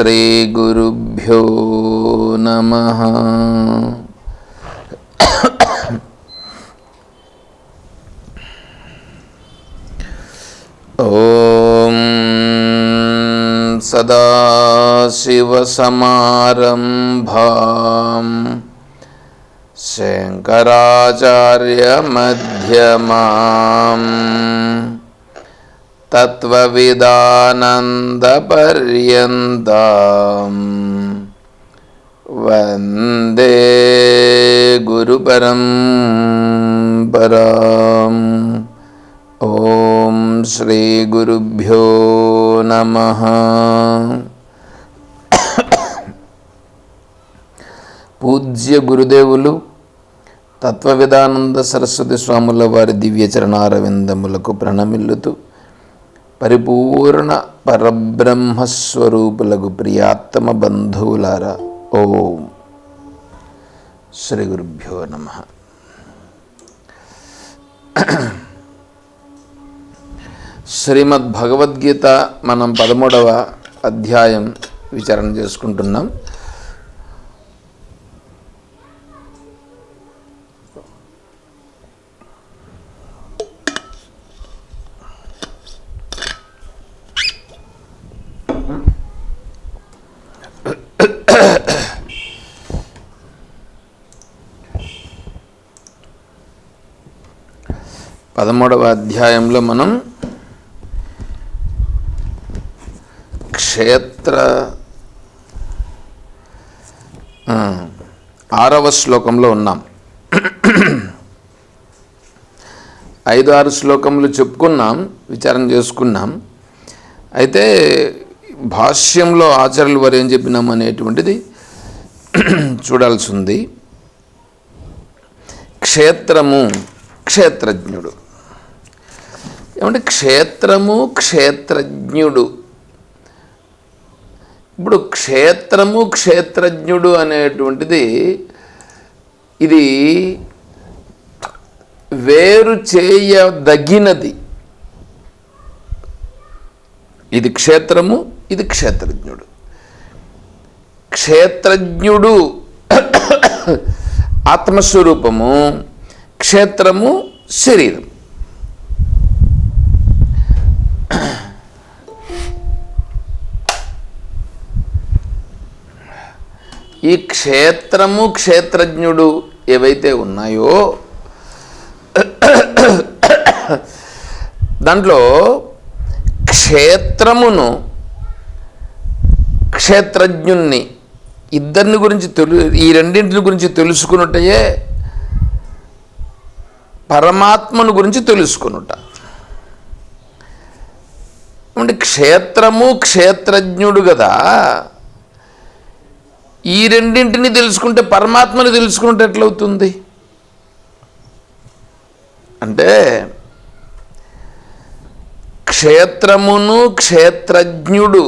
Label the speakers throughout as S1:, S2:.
S1: श्रीगुरुभ्यो नमः। ॐ सदाशिवसमारम्भाम्। शङ्कराचार्यमध्यमाम्। శంకరాచార్యమధ్యమాం తత్వవిదానందపర్యంతం వందే గురుపరం పరాం ఓం శ్రీ గురుభ్యో నమ పూజ్య గురుదేవులు తత్వవిధానంద సరస్వతి స్వాముల వారి దివ్య చరణారవిందములకు ప్రణమిల్లుతూ పరిపూర్ణ పరబ్రహ్మస్వరూపులకు ప్రియాత్తమ బంధువులారా ఓం శ్రీ గురుభ్యో నమ. శ్రీమద్ భగవద్గీత మనం పదమూడవ అధ్యాయం విచారణ చేసుకుంటున్నాం. పదమూడవ అధ్యాయంలో మనం క్షేత్ర ఆరవ శ్లోకంలో ఉన్నాం. ఐదు ఆరు శ్లోకములు చెప్పుకున్నాం విచారం చేసుకున్నాం. అయితే భాష్యంలో ఆచార్యులు వారు ఏం చెప్పినాం అనేటువంటిది చూడాల్సి ఉంది. క్షేత్రము క్షేత్రజ్ఞుడు. ఏమంటే క్షేత్రము క్షేత్రజ్ఞుడు. ఇప్పుడు క్షేత్రము క్షేత్రజ్ఞుడు అనేటువంటిది ఇది వేరు చేయదగినది. ఇది క్షేత్రము ఇది క్షేత్రజ్ఞుడు. క్షేత్రజ్ఞుడు ఆత్మస్వరూపము క్షేత్రము శరీరం. ఈ క్షేత్రము క్షేత్రజ్ఞుడు ఏవైతే ఉన్నాయో దాంట్లో క్షేత్రమును క్షేత్రజ్ఞుణ్ణి ఇద్దరిని గురించి తెలు ఈ రెండింటిని గురించి తెలుసుకున్నట్టయే పరమాత్మను గురించి తెలుసుకునుట అంటే క్షేత్రము క్షేత్రజ్ఞుడు కదా ఈ రెండింటిని తెలుసుకుంటే పరమాత్మని తెలుసుకుంటే ఎట్లవుతుంది? అంటే క్షేత్రమును క్షేత్రజ్ఞుడు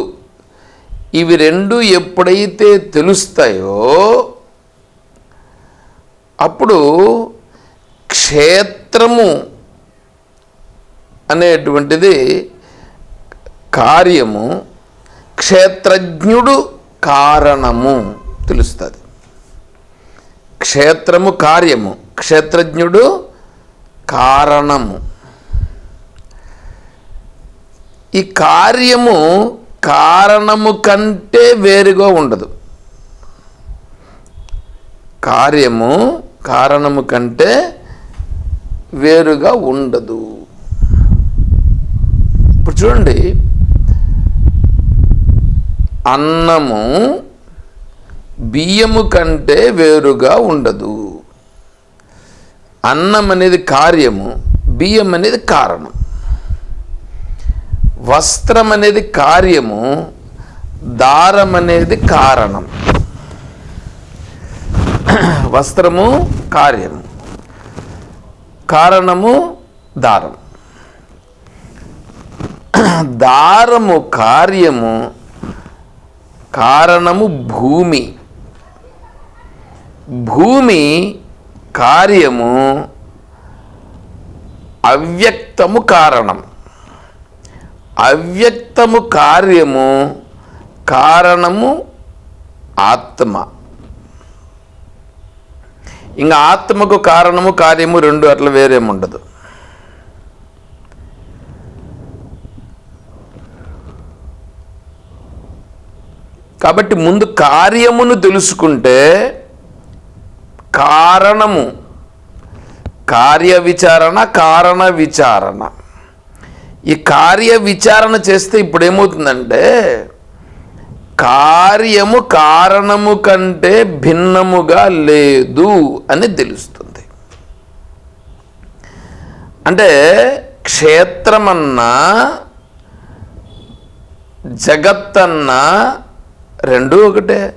S1: ఇవి రెండు ఎప్పుడైతే తెలుస్తాయో అప్పుడు క్షేత్రము అనేటువంటిది కార్యము క్షేత్రజ్ఞుడు కారణము. తెలుస్తుంది. క్షేత్రము కార్యము క్షేత్రజ్ఞుడు కారణము. ఈ కార్యము కారణము కంటే వేరుగా ఉండదు. కార్యము కారణము కంటే వేరుగా ఉండదు. ఇప్పుడు చూడండి. అన్నము బియ్యము కంటే వేరుగా ఉండదు. అన్నం అనేది కార్యము బియ్యం అనేది కారణం. వస్త్రం అనేది కార్యము దారం అనేది కారణం. వస్త్రము కార్యము కారణము దారం. దారము కార్యము కారణము భూమి. భూమి కార్యము అవ్యక్తము కారణం. అవ్యక్తము కార్యము కారణము ఆత్మ. ఇంకా ఆత్మకు కారణము కార్యము రెండు అట్లా వేరేముండదు. కాబట్టి ముందు కార్యమును తెలుసుకుంటే కారణము. కార్య విచారణ కారణ విచారణ ఈ కార్య విచారణ చేస్తే ఇప్పుడు ఏమవుతుందంటే కార్యము కారణము కంటే భిన్నముగా లేదు అని తెలుస్తుంది. అంటే క్షేత్రమన్నా జగత్తన్నా రెండు ఒకటే.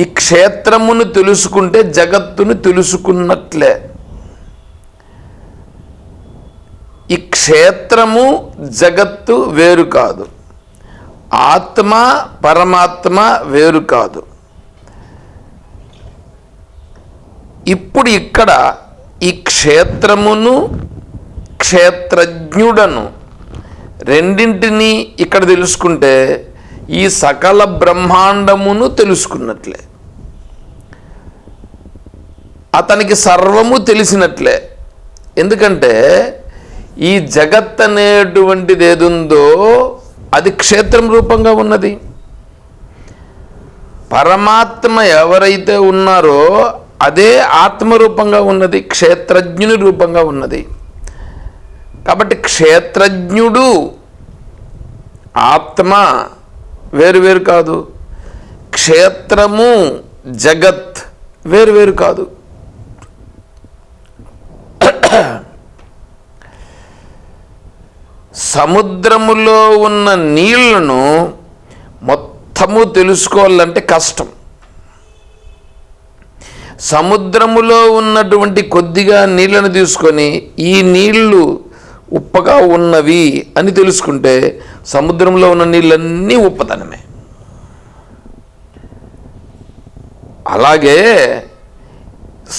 S1: ఈ క్షేత్రమును తెలుసుకుంటే జగత్తును తెలుసుకున్నట్లే. ఈ క్షేత్రము జగత్తు వేరు కాదు. ఆత్మ పరమాత్మ వేరు కాదు. ఇప్పుడు ఇక్కడ ఈ క్షేత్రమును క్షేత్రజ్ఞుడను రెండింటినీ ఇక్కడ తెలుసుకుంటే ఈ సకల బ్రహ్మాండమును తెలుసుకున్నట్లే. అతనికి సర్వము తెలిసినట్లే. ఎందుకంటే ఈ జగత్ అనేటువంటిది ఏదుందో అది క్షేత్రం రూపంగా ఉన్నది. పరమాత్మ ఎవరైతే ఉన్నారో అదే ఆత్మరూపంగా ఉన్నది క్షేత్రజ్ఞుని రూపంగా ఉన్నది. కాబట్టి క్షేత్రజ్ఞుడు ఆత్మ వేరు వేరు కాదు. క్షేత్రము జగత్ వేరు వేరు కాదు. సముద్రములో ఉన్న నీళ్ళను మొత్తము తెలుసుకోవాలంటే కష్టం. సముద్రములో ఉన్నటువంటి కొద్దిగా నీళ్ళను తీసుకొని ఈ నీళ్ళు ఉప్పగా ఉన్నవి అని తెలుసుకుంటే సముద్రంలో ఉన్న నీళ్ళన్నీ ఉప్పదనమే అలాగే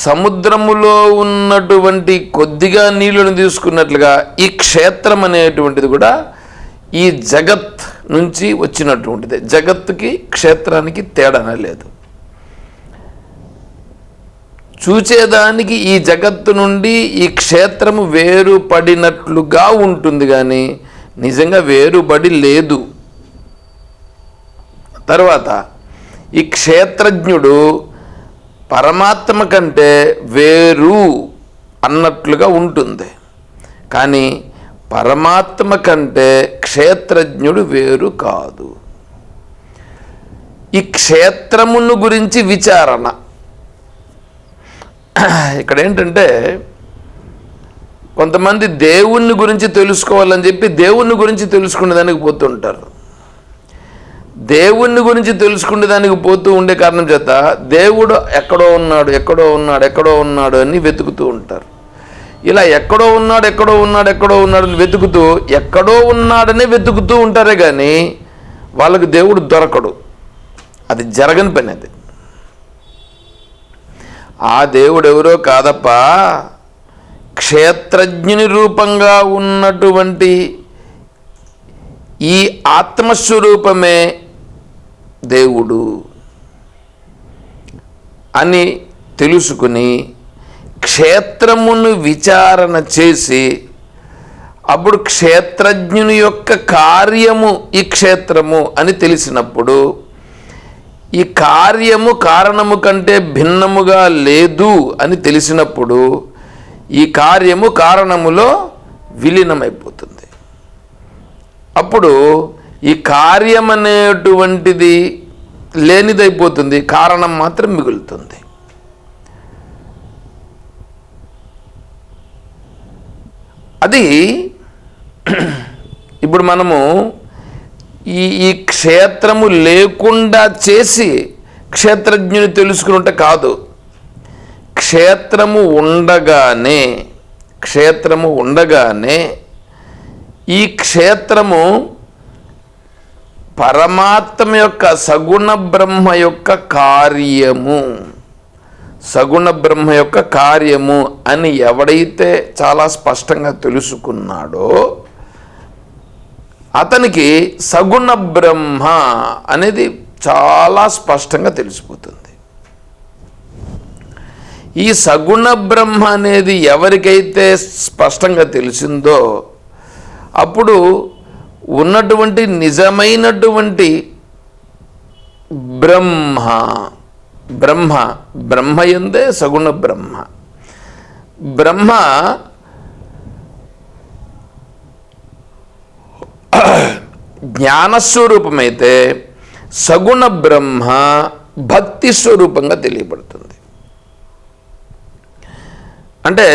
S1: సముద్రములో ఉన్నటువంటి కొద్దిగా నీళ్ళను తీసుకున్నట్లుగా ఈ క్షేత్రం అనేటువంటిది కూడా ఈ జగత్ నుంచి వచ్చినటువంటిది. జగత్తుకి క్షేత్రానికి తేడానే లేదు. చూచేదానికి ఈ జగత్తు నుండి ఈ క్షేత్రము వేరుపడినట్లుగా ఉంటుంది కానీ నిజంగా వేరుబడి లేదు. తర్వాత ఈ క్షేత్రజ్ఞుడు పరమాత్మ కంటే వేరు అన్నట్లుగా ఉంటుంది. కానీ పరమాత్మ కంటే క్షేత్రజ్ఞుడు వేరు కాదు. ఈ క్షేత్రమును గురించి విచారణ. ఇక్కడ ఏంటంటే కొంతమంది దేవుణ్ణి గురించి తెలుసుకోవాలని చెప్పి దేవుణ్ణి గురించి తెలుసుకునే దానికి పోతుంటారు దేవుణ్ణి గురించి తెలుసుకునే దానికి పోతూ ఉండే కారణం చేత దేవుడు ఎక్కడో ఉన్నాడు ఎక్కడో ఉన్నాడు ఎక్కడో ఉన్నాడు అని వెతుకుతూ ఉంటారు. ఇలా ఎక్కడో ఉన్నాడు ఎక్కడో ఉన్నాడు ఎక్కడో ఉన్నాడు అని వెతుకుతూ ఎక్కడో ఉన్నాడని వెతుకుతూ ఉంటారే కానీ వాళ్ళకి దేవుడు దొరకడు. అది జరగని పని అది. ఆ దేవుడు ఎవరో కాదప్పా క్షేత్రజ్ఞుని రూపంగా ఉన్నటువంటి ఈ ఆత్మస్వరూపమే దేవుడు అని తెలుసుకుని క్షేత్రమును విచారణ చేసి అప్పుడు క్షేత్రజ్ఞుని యొక్క కార్యము ఈ క్షేత్రము అని తెలిసినప్పుడు ఈ కార్యము కారణము కంటే భిన్నముగా లేదు అని తెలిసినప్పుడు ఈ కార్యము కారణములో విలీనమైపోతుంది. అప్పుడు ఈ కార్యం అనేటువంటిది లేనిదైపోతుంది కారణం మాత్రం మిగులుతుంది. అది ఇప్పుడు మనము ఈ ఈ క్షేత్రము లేకుండా చేసి క్షేత్రజ్ఞుని తెలుసుకున్నట్ట కాదు. క్షేత్రము ఉండగానే క్షేత్రము ఉండగానే ఈ క్షేత్రము పరమాత్మ యొక్క సగుణ బ్రహ్మ యొక్క కార్యము. సగుణ బ్రహ్మ యొక్క కార్యము అని ఎవడైతే చాలా స్పష్టంగా తెలుసుకున్నాడో అతనికి సగుణ బ్రహ్మ అనేది చాలా స్పష్టంగా తెలిసిపోతుంది. ఈ సగుణ బ్రహ్మ అనేది ఎవరికైతే స్పష్టంగా తెలిసిందో అప్పుడు ఉన్నటువంటి నిజమైనటువంటి బ్రహ్మ బ్రహ్మ బ్రహ్మ ఎందే సగుణ బ్రహ్మ. బ్రహ్మ జ్ఞానస్వరూపమైతే సగుణ బ్రహ్మ భక్తి స్వరూపంగా తెలియబడుతుంది. అంటే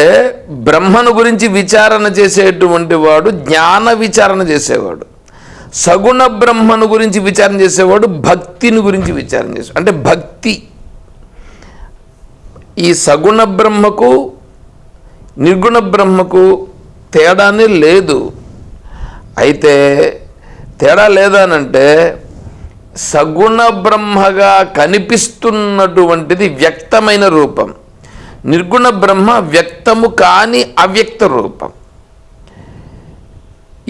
S1: బ్రహ్మను గురించి విచారణ చేసేటువంటి వాడు జ్ఞాన విచారణ చేసేవాడు. సగుణ బ్రహ్మను గురించి విచారణ చేసేవాడు భక్తిని గురించి విచారణ చేసే అంటే భక్తి. ఈ సగుణ బ్రహ్మకు నిర్గుణ బ్రహ్మకు తేడానే లేదు. అయితే తేడా లేదనంటే సగుణ బ్రహ్మగా కనిపిస్తున్నటువంటిది వ్యక్తమైన రూపం. నిర్గుణ బ్రహ్మ వ్యక్తము కాని అవ్యక్త రూపం.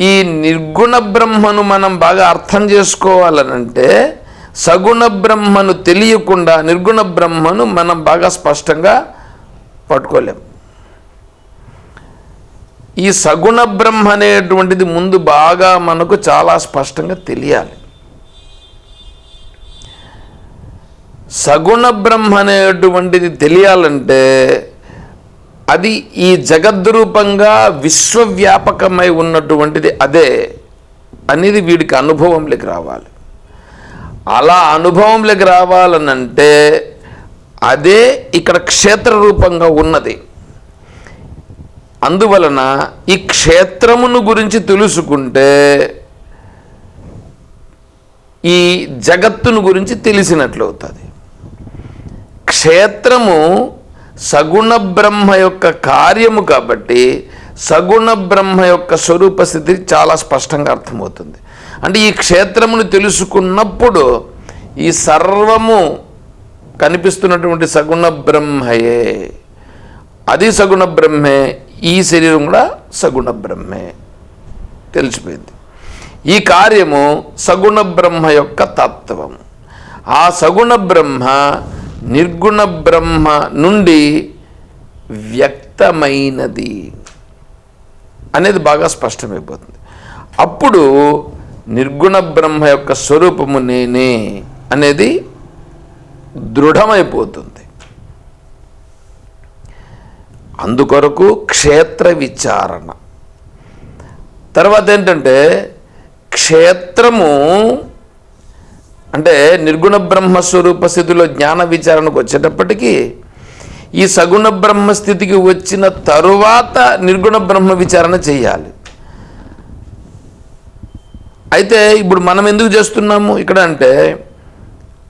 S1: ఈ నిర్గుణ బ్రహ్మను మనం బాగా అర్థం చేసుకోవాలనంటే సగుణ బ్రహ్మను తెలియకుండా నిర్గుణ బ్రహ్మను మనం బాగా స్పష్టంగా పట్టుకోలేం. ఈ సగుణ బ్రహ్మ అనేటువంటిది ముందు బాగా మనకు చాలా స్పష్టంగా తెలియాలి. సగుణ బ్రహ్మ అనేటువంటిది తెలియాలంటే అది ఈ జగద్రూపంగా విశ్వవ్యాపకమై ఉన్నటువంటిది అదే అనేది వీడికి అనుభవంలోకి రావాలి. అలా అనుభవంలోకి రావాలనంటే అదే ఇక్కడ క్షేత్ర రూపంగా ఉన్నది. అందువలన ఈ క్షేత్రమును గురించి తెలుసుకుంటే ఈ జగత్తును గురించి తెలిసినట్లు అవుతుంది క్షేత్రము సగుణ బ్రహ్మ యొక్క కార్యము కాబట్టి సగుణ బ్రహ్మ యొక్క స్వరూప స్థితి చాలా స్పష్టంగా అర్థమవుతుంది. అంటే ఈ క్షేత్రమును తెలుసుకున్నప్పుడు ఈ సర్వము కనిపిస్తున్నటువంటి సగుణ బ్రహ్మయే. అది సగుణ బ్రహ్మే ఈ శరీరం కూడా సగుణ బ్రహ్మే. తెలిసిపోయింది. ఈ కార్యము సగుణ బ్రహ్మ యొక్క తత్వం. ఆ సగుణ బ్రహ్మ నిర్గుణ బ్రహ్మ నుండి వ్యక్తమైనది అనేది బాగా స్పష్టమైపోతుంది. అప్పుడు నిర్గుణ బ్రహ్మ యొక్క స్వరూపము నేనే అనేది దృఢమైపోతుంది. అందుకొరకు క్షేత్ర విచారణ. తర్వాత ఏంటంటే క్షేత్రము అంటే నిర్గుణ బ్రహ్మస్వరూప స్థితిలో జ్ఞాన విచారణకు వచ్చేటప్పటికీ ఈ సగుణ బ్రహ్మ స్థితికి వచ్చిన తరువాత నిర్గుణ బ్రహ్మ విచారణ చేయాలి. అయితే ఇప్పుడు మనం ఎందుకు చేస్తున్నాము? ఇక్కడ అంటే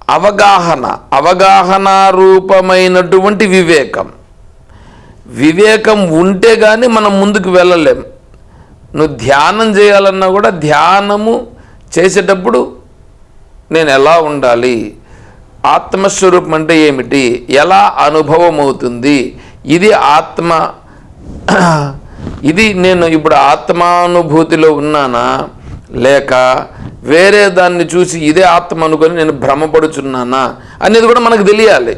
S1: అవగాహన అవగాహన రూపమైనటువంటి వివేకం. వివేకం ఉంటే కానీ మనం ముందుకు వెళ్ళలేం. నువ్వు ధ్యానం చేయాలన్నా కూడా ధ్యానము చేసేటప్పుడు నేను ఎలా ఉండాలి? ఆత్మస్వరూపం అంటే ఏమిటి? ఎలా అనుభవం అవుతుంది ఇది ఆత్మ ఇది నేను ఇప్పుడు ఆత్మానుభూతిలో ఉన్నానా? లేక వేరే దాన్ని చూసి ఇదే ఆత్మ అనుకొని నేను భ్రమపడుచున్నానా? అనేది కూడా మనకు తెలియాలి.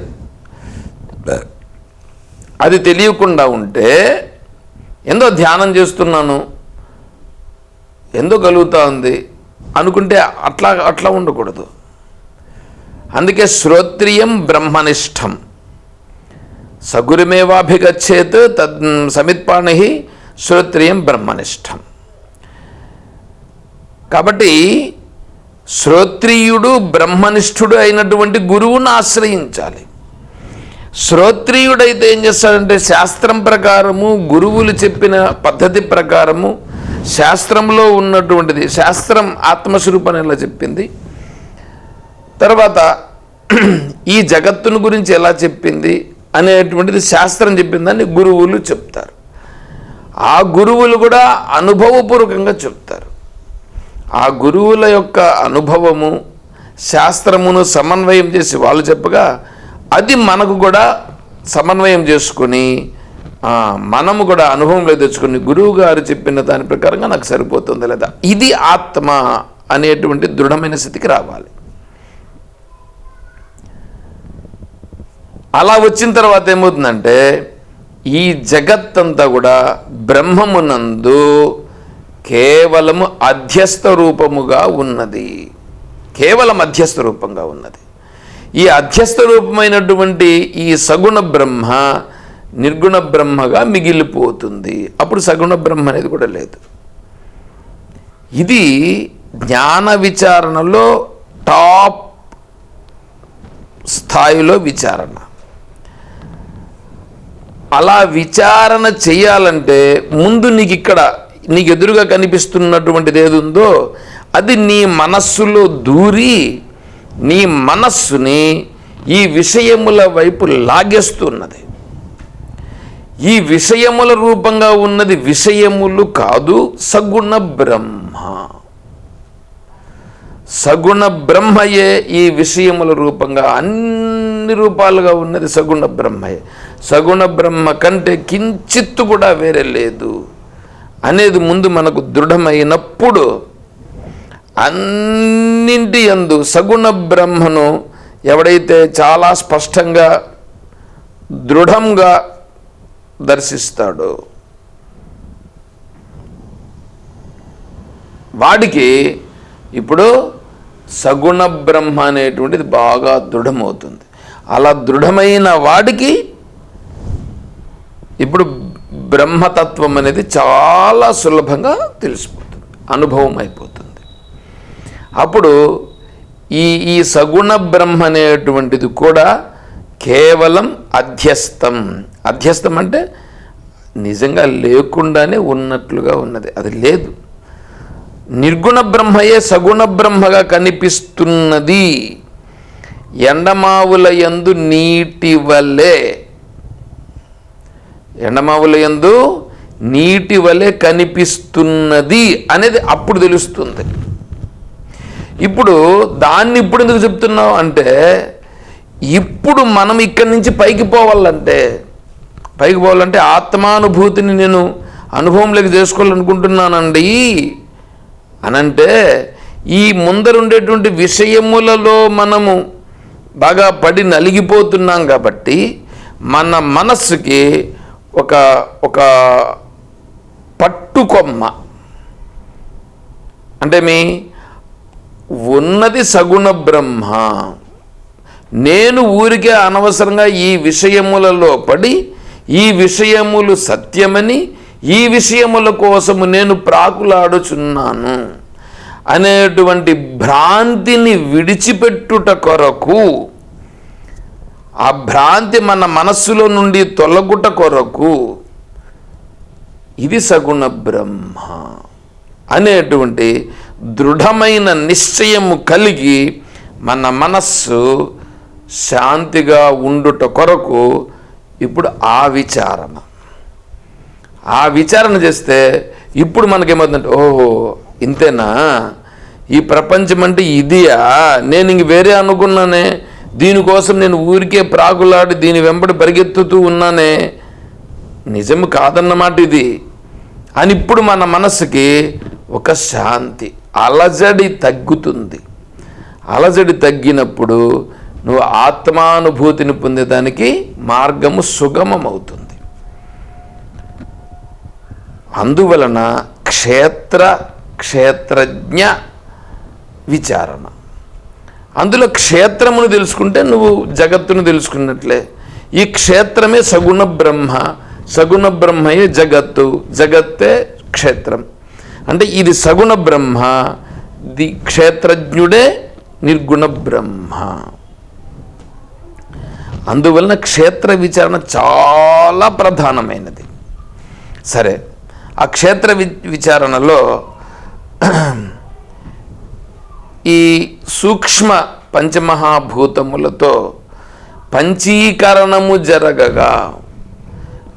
S1: అది తెలియకుండా ఉంటే ఎందో ధ్యానం చేస్తున్నాను. ఎందో కలుగుతూ ఉంది? అనుకుంటే అట్లా అట్లా ఉండకూడదు. అందుకే శ్రోత్రియం బ్రహ్మనిష్టం. సగురిమేవాభిగచ్చేత్ తద్ సమిత్పాణి శ్రోత్రియం బ్రహ్మనిష్టం. కాబట్టి శ్రోత్రియుడు బ్రహ్మనిష్ఠుడు అయినటువంటి గురువును ఆశ్రయించాలి. శ్రోత్రియుడైతే ఏం చేస్తాడంటే శాస్త్రం ప్రకారము గురువులు చెప్పిన పద్ధతి ప్రకారము శాస్త్రంలో ఉన్నటువంటిది శాస్త్రం ఆత్మస్వరూపం ఎలా చెప్పింది. తర్వాత ఈ జగత్తును గురించి ఎలా చెప్పింది అనేటువంటిది శాస్త్రం చెప్పిందని గురువులు చెప్తారు. ఆ గురువులు కూడా అనుభవపూర్వకంగా చెప్తారు. ఆ గురువుల యొక్క అనుభవము శాస్త్రమును సమన్వయం చేసి వాళ్ళు చెప్పగా అది మనకు కూడా సమన్వయం చేసుకొని మనము కూడా అనుభవంలో తెచ్చుకొని గురువు గారు చెప్పిన దాని ప్రకారంగా నాకు సరిపోతుంది లేదా? ఇది ఆత్మ అనేటువంటి దృఢమైన స్థితికి రావాలి. అలా వచ్చిన తర్వాత ఏమవుతుందంటే ఈ జగత్తంతా కూడా బ్రహ్మమునందు కేవలము అధ్యస్థ రూపముగా ఉన్నది. కేవలం అధ్యస్థ రూపంగా ఉన్నది. ఈ అధ్యస్థ రూపమైనటువంటి ఈ సగుణ బ్రహ్మ నిర్గుణ బ్రహ్మగా మిగిలిపోతుంది. అప్పుడు సగుణ బ్రహ్మ అనేది కూడా లేదు. ఇది జ్ఞాన విచారణలో టాప్ స్థాయిలో విచారణ. అలా విచారణ చేయాలంటే ముందు నీకు ఇక్కడ నీకు ఎదురుగా కనిపిస్తున్నటువంటిది ఏది ఉందో అది నీ మనస్సులో దూరి నీ మనస్సుని ఈ విషయముల వైపు లాగేస్తున్నది. ఈ విషయముల రూపంగా ఉన్నది విషయములు కాదు సగుణ బ్రహ్మ. సగుణ బ్రహ్మయే ఈ విషయముల రూపంగా అన్ని రూపాలుగా ఉన్నది సగుణ బ్రహ్మయే. సగుణ బ్రహ్మ కంటే కించిత్తు కూడా వేరే లేదు. అనేది ముందు మనకు దృఢమైనప్పుడు అన్నింటి యందు సగుణ బ్రహ్మను ఎవడైతే చాలా స్పష్టంగా దృఢంగా దర్శిస్తాడో వాడికి ఇప్పుడు సగుణ బ్రహ్మ అనేటువంటిది బాగా దృఢమవుతుంది. అలా దృఢమైన వాడికి ఇప్పుడు బ్రహ్మతత్వం అనేది చాలా సులభంగా తెలిసిపోతుంది అనుభవం అయిపోతుంది అప్పుడు ఈ ఈ సగుణ బ్రహ్మ అనేటువంటిది కూడా కేవలం అధ్యస్థం. అధ్యస్థం అంటే నిజంగా లేకుండానే ఉన్నట్లుగా ఉన్నది. అది లేదు. నిర్గుణ బ్రహ్మయే సగుణ బ్రహ్మగా కనిపిస్తున్నది. ఎండమావుల యందు నీటి వలె. ఎండమావుల యందు నీటి వలె కనిపిస్తున్నది అనేది అప్పుడు తెలుస్తుంది. ఇప్పుడు దాన్ని ఇప్పుడు ఎందుకు చెప్తున్నావు అంటే ఇప్పుడు మనం ఇక్కడి నుంచి పైకి పోవాలంటే పైకి పోవాలంటే ఆత్మానుభూతిని నేను అనుభవంలోకి చేసుకోవాలనుకుంటున్నానండి. అనంటే ఈ ముందరుండేటువంటి విషయములలో మనము బాగా పడి నలిగిపోతున్నాం కాబట్టి మన మనస్సుకి ఒక ఒక పట్టుకొమ్మ. అంటే మీ ఉన్నది సగుణ బ్రహ్మ. నేను ఊరికే అనవసరంగా ఈ విషయములలో పడి ఈ విషయములు సత్యమని ఈ విషయముల కోసము నేను ప్రాకులాడుచున్నాను. అనేటువంటి భ్రాంతిని విడిచిపెట్టుట కొరకు ఆ భ్రాంతి మన మనస్సులో నుండి తొలగుట కొరకు ఇది సగుణ బ్రహ్మ అనేటువంటి దృఢమైన నిశ్చయము కలిగి మన మనస్సు శాంతిగా ఉండుట కొరకు ఇప్పుడు ఆ విచారణ. ఆ విచారణ చేస్తే ఇప్పుడు మనకేమవుతుందంటే ఓహో ఇంతేనా? ఈ ప్రపంచం అంటే ఇదియా? నేను ఇంక వేరే అనుకున్నానే. దీనికోసం నేను ఊరికే ప్రాగులాడి దీని వెంబడి పరిగెత్తుతూ ఉన్నానే. నిజం కాదన్నమాట ఇది. అని ఇప్పుడు మన మనసుకి ఒక శాంతి. అలజడి తగ్గుతుంది. అలజడి తగ్గినప్పుడు నువ్వు ఆత్మానుభూతిని పొందేదానికి మార్గము సుగమమవుతుంది. అందువలన క్షేత్ర క్షేత్రజ్ఞ విచారణ. అందులో క్షేత్రమును తెలుసుకుంటే నువ్వు జగత్తును తెలుసుకున్నట్లే. ఈ క్షేత్రమే సగుణ బ్రహ్మ సగుణ బ్రహ్మయే జగత్తు జగత్తే క్షేత్రం. అంటే ఇది సగుణ బ్రహ్మ ది క్షేత్రజ్ఞుడే నిర్గుణ బ్రహ్మ. అందువలన క్షేత్ర విచారణ చాలా ప్రధానమైనది. సరే ఆ క్షేత్ర వి విచారణలో ఈ సూక్ష్మ పంచమహాభూతములతో పంచీకరణము జరగగా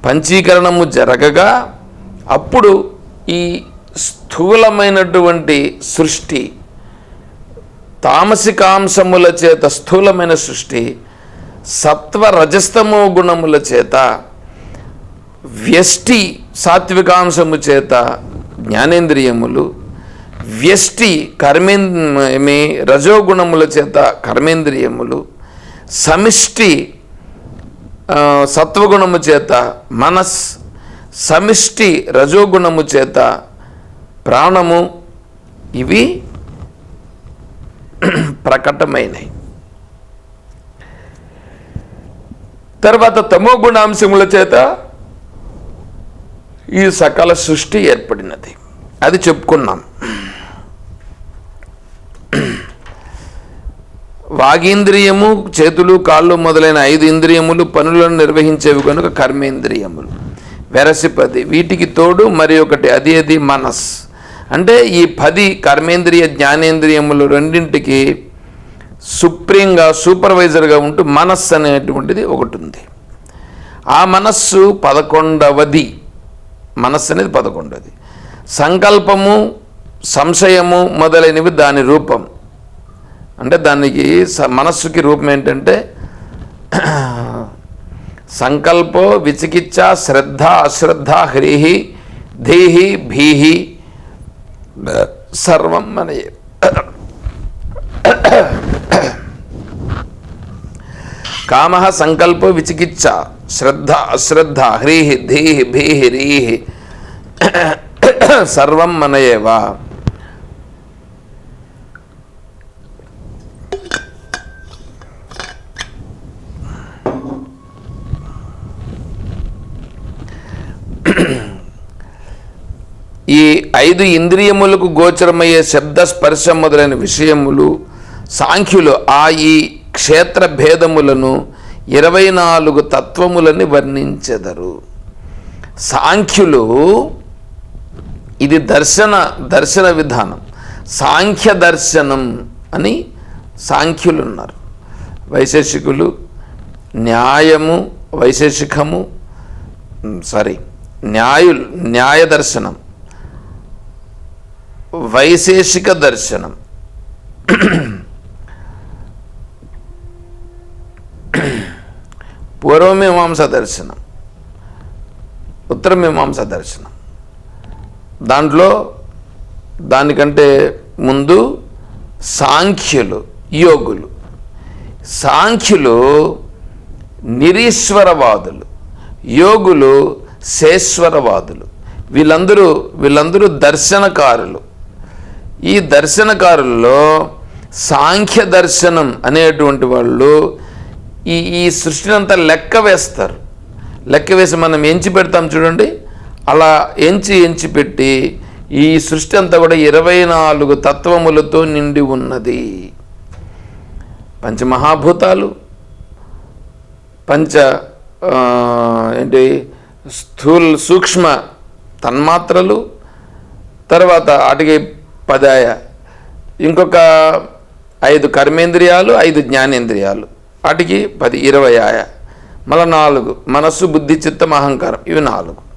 S1: పంచీకరణము జరగగా అప్పుడు ఈ స్థూలమైనటువంటి సృష్టి తామసికాంశముల చేత స్థూలమైన సృష్టి సత్వ రజస్తమో గుణముల చేత వ్యష్టి సాత్వికాంశము చేత జ్ఞానేంద్రియములు వ్యష్టి కర్మేమి రజోగుణముల చేత కర్మేంద్రియములు సమిష్టి సత్వగుణము చేత మనస్ సమిష్టి రజోగుణము చేత ప్రాణము ఇవి ప్రకటమైనవి తర్వాత తమో గుణాంశముల చేత ఈ సకల సృష్టి ఏర్పడినది. అది చెప్పుకున్నాం. వాగీంద్రియము చేతులు కాళ్ళు మొదలైన ఐదు ఇంద్రియములు పనులను నిర్వహించేవి కనుక కర్మేంద్రియములు. వెరసిపది వీటికి తోడు మరి ఒకటి అది అది మనస్. అంటే ఈ పది కర్మేంద్రియ జ్ఞానేంద్రియములు రెండింటికి సుప్రీంగా సూపర్వైజర్గా ఉంటూ మనస్సు అనేటువంటిది ఒకటి ఉంది. ఆ మనస్సు పదకొండవది. మనస్సు అనేది పదకొండవది. సంకల్పము సంశయము మొదలైనవి దాని రూపం. అంటే దానికి స- మనస్సుకి రూపం ఏంటంటే సంకల్పో విచికిత్స శ్రద్ధ అశ్రద్ధ హ్రీహి ధీహి భీహి సర్వం మనయే కామ సంకల్ప విచికిత్స. శ్రద్ధ అశ్రద్ధ హ్రీహి ధీహి భీహి రీహి. సర్వం మనయేవా ఈ ఐదు ఇంద్రియములకు గోచరమయ్యే శబ్ద స్పర్శ మొదలైన విషయములు సాంఖ్యులు ఆ ఈ క్షేత్ర భేదములను ఇరవై నాలుగు తత్వములని వర్ణించెదరు. సాంఖ్యులు ఇది దర్శన దర్శన విధానం. సాంఖ్య దర్శనం అని సాంఖ్యులు ఉన్నారు వైశేషికులు న్యాయము వైశేషికము సారీ న్యాయులు న్యాయ దర్శనం. వైశేషిక దర్శనం. పూర్వమీమాంస దర్శనం. ఉత్తరమీమాంస దర్శనం. దాంట్లో దానికంటే ముందు సాంఖ్యులు యోగులు. సాంఖ్యులు నిరీశ్వరవాదులు. యోగులు శేశ్వరవాదులు. వీళ్ళందరూ వీళ్ళందరూ దర్శనకారులు. ఈ దర్శనకారుల్లో సాంఖ్య దర్శనం అనేటువంటి వాళ్ళు ఈ ఈ సృష్టిని అంతా లెక్క వేస్తారు. లెక్క వేసి మనం ఎంచి పెడతాం చూడండి. అలా ఎంచి ఎంచి పెట్టి ఈ సృష్టి అంతా కూడా ఇరవై నాలుగు తత్వములతో నిండి ఉన్నది. పంచమహాభూతాలు పంచ ఏంటి స్థూల్ సూక్ష్మ తన్మాత్రలు తర్వాత వాటికి పదాయ. ఇంకొక ఐదు కర్మేంద్రియాలు ఐదు జ్ఞానేంద్రియాలు. వాటికి పది ఇరవై ఆయ. మళ్ళీ నాలుగు. మనస్సు బుద్ధి చిత్తం అహంకారం. ఇవి నాలుగు.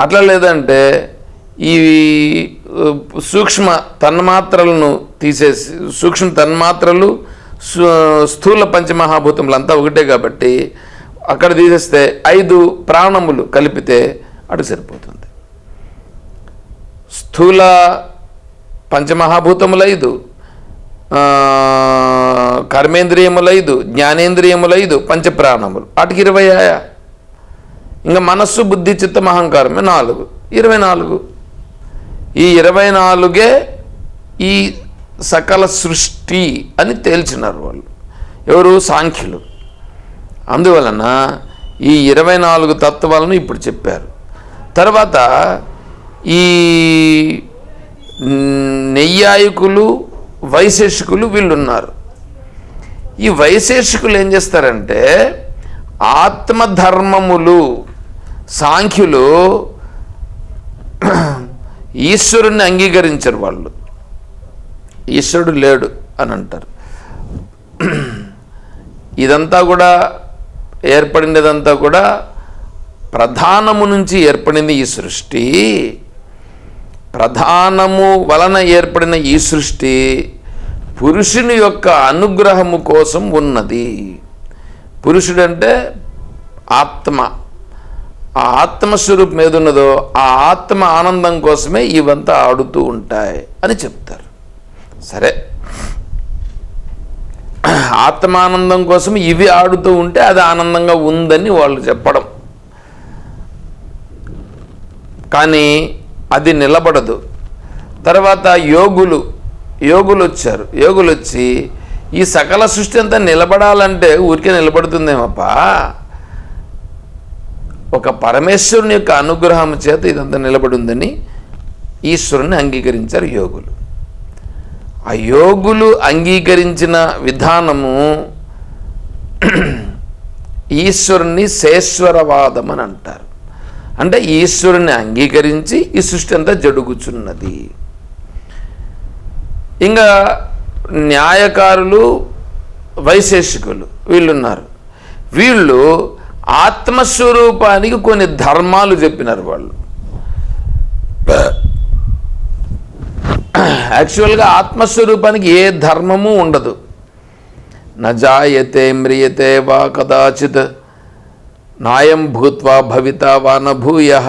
S1: అట్లా లేదంటే ఈ సూక్ష్మ తన్మాత్రలను తీసేసి సూక్ష్మ తన్మాత్రలు స్థూల పంచమహాభూతములంతా ఒకటే కాబట్టి అక్కడ తీసేస్తే ఐదు ప్రాణములు కలిపితే అటు సరిపోతుంది. స్థూల పంచమహాభూతములైదు ఐదు జ్ఞానేంద్రియములైదు ఐదు ఐదు పంచప్రాణములు. వాటికి ఇరవై ఆయా. ఇంకా మనస్సు బుద్ధి చిత్తం అహంకారమే నాలుగు. ఇరవై నాలుగు. ఈ ఇరవై నాలుగే ఈ సకల సృష్టి అని తేల్చినారు వాళ్ళు. ఎవరు? సాంఖ్యులు. అందువలన ఈ ఇరవై నాలుగు తత్వాలను ఇప్పుడు చెప్పారు. తర్వాత ఈ నెయ్యాయికులు వైశేషికులు వీళ్ళు ఉన్నారు ఈ వైశేషికులు ఏం చేస్తారంటే ఆత్మధర్మములు సాంఖ్యులు ఈశ్వరుణ్ణి అంగీకరించరు వాళ్ళు. ఈశ్వరుడు లేడు అని అంటారు. ఇదంతా కూడా ఏర్పడినదంతా కూడా ప్రధానము నుంచి ఏర్పడింది ఈ సృష్టి. ప్రధానము వలన ఏర్పడిన ఈ సృష్టి పురుషుని యొక్క అనుగ్రహము కోసం ఉన్నది. పురుషుడంటే ఆత్మ. ఆ ఆత్మస్వరూపం ఏదున్నదో ఆ ఆత్మ ఆనందం కోసమే ఇవంతా ఆడుతూ ఉంటాయి అని చెప్తారు. సరే. ఆత్మానందం కోసం ఇవి ఆడుతూ ఉంటే అది ఆనందంగా ఉందని వాళ్ళు చెప్పడం. కానీ అది నిలబడదు. తర్వాత యోగులు యోగులు వచ్చారు యోగులు వచ్చి ఈ సకల సృష్టి అంతా నిలబడాలంటే ఊరికే నిలబడుతుందేమప్పా? ఒక పరమేశ్వరుని యొక్క అనుగ్రహం చేత ఇదంతా నిలబడుందని ఈశ్వరుని అంగీకరించారు యోగులు. ఆ యోగులు అంగీకరించిన విధానము ఈశ్వరుని శేశ్వరవాదం అని అంటారు. అంటే ఈశ్వరుని అంగీకరించి ఈ సృష్టి అంతా జరుగుచున్నది ఇంకా న్యాయకారులు వైశేషికులు వీళ్ళున్నారు. వీళ్ళు ఆత్మస్వరూపానికి కొన్ని ధర్మాలు చెప్పినారు వాళ్ళు. యాక్చువల్గా ఆత్మస్వరూపానికి ఏ ధర్మము ఉండదు. నజాయతే మ్రియతే వా కదాచిత్ నాయం భూత్వా భవిత వా నూయ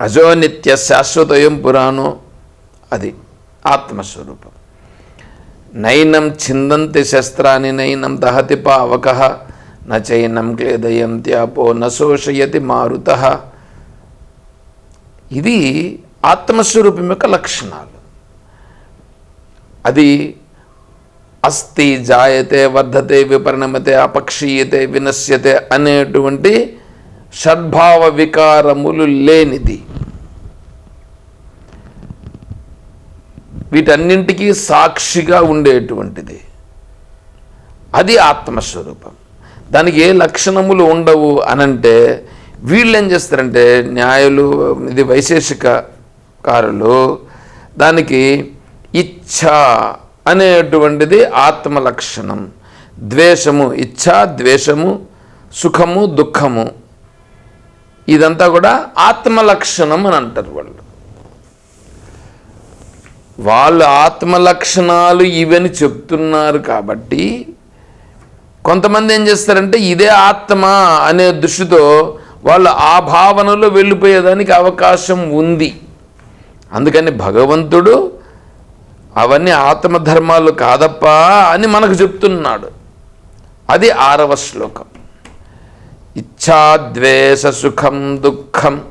S1: అజో నిత్య శాశ్వతయం పురాణో అది ఆత్మస్వరూపం. నైనం చిందంతి శస్త్రాన్ని నైనం దహతి పావక. నైనం క్లేదయంతి అపో నశోషయతి మారుత. ఇది ఆత్మస్వరూపం యొక్క లక్షణాలు. అది అస్థి జాయతే వర్ధతే విపరిణమతే అపక్షీయతే వినశ్యతే అనేటువంటి షడ్భావ వికారములు లేనిది. వీటన్నింటికీ సాక్షిగా ఉండేటువంటిది. అది ఆత్మస్వరూపం. దానికి ఏ లక్షణములు ఉండవు అనంటే వీళ్ళు ఏం చేస్తారంటే న్యాయులు ఇది వైశేషిక కారులు దానికి ఇచ్ఛ అనేటువంటిది ఆత్మ లక్షణం. ద్వేషము ఇచ్ఛా ద్వేషము సుఖము దుఃఖము. ఇదంతా కూడా ఆత్మ లక్షణం అని అంటారు వాళ్ళు. వాళ్ళు ఆత్మ లక్షణాలు ఇవని చెప్తున్నారు కాబట్టి కొంతమంది ఏం చేస్తారంటే ఇదే ఆత్మ అనే దృష్టితో వాళ్ళు ఆ భావనలో వెళ్ళిపోయేదానికి అవకాశం ఉంది. అందుకని భగవంతుడు అవన్నీ ఆత్మధర్మాలు కాదప్పా అని మనకు చెప్తున్నాడు. అది ఆరవ శ్లోకం. ఇచ్ఛాద్వేష సుఖం దుఃఖం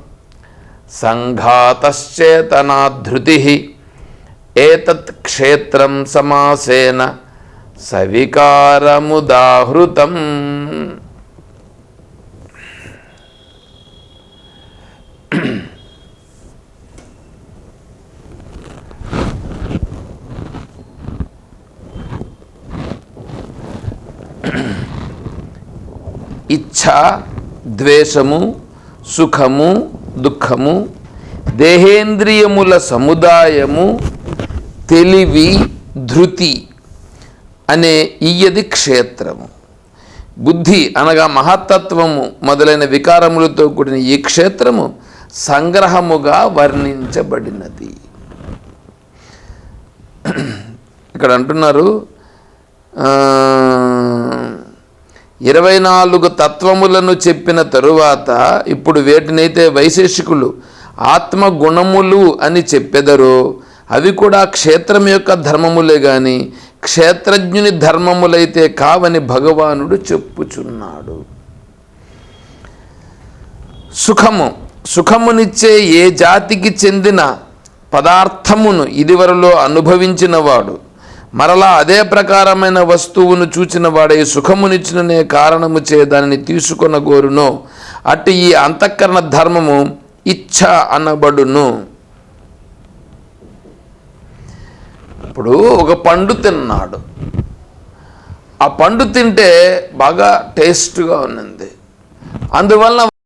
S1: సంఘాతశ్చేతనాధృతి ఏతత్ క్షేత్రం సమాసేన సవికారముదాహృతం. ఇచ్ఛ ద్వేషము సుఖము దుఃఖము దేహేంద్రియముల సముదాయము తెలివి ధృతి అనే ఇయ్యది క్షేత్రము. బుద్ధి అనగా మహత్తత్వము మొదలైన వికారములతో కూడిన ఈ క్షేత్రము సంగ్రహముగా వర్ణించబడినది. ఇక్కడ అంటున్నారు ఇరవై నాలుగు తత్వములను చెప్పిన తరువాత ఇప్పుడు వేటినైతే వైశేషికులు ఆత్మ గుణములు అని చెప్పెదరో అవి కూడా క్షేత్రం యొక్క ధర్మములే గాని క్షేత్రజ్ఞుని ధర్మములైతే కావని భగవానుడు చెప్పుచున్నాడు. సుఖము సుఖమునిచ్చే ఏ జాతికి చెందిన పదార్థమును ఇదివరలో అనుభవించినవాడు మరలా అదే ప్రకారమైన వస్తువును చూచిన వాడే సుఖమునిచ్చిననే కారణము చే దానిని తీసుకొన గోరును అట్టి ఈ అంతఃకరణ ధర్మము ఇచ్ఛ అనబడును. ఇప్పుడు ఒక పండు తిన్నాడు. ఆ పండు తింటే బాగా టేస్ట్గా ఉన్నది. అందువల్ల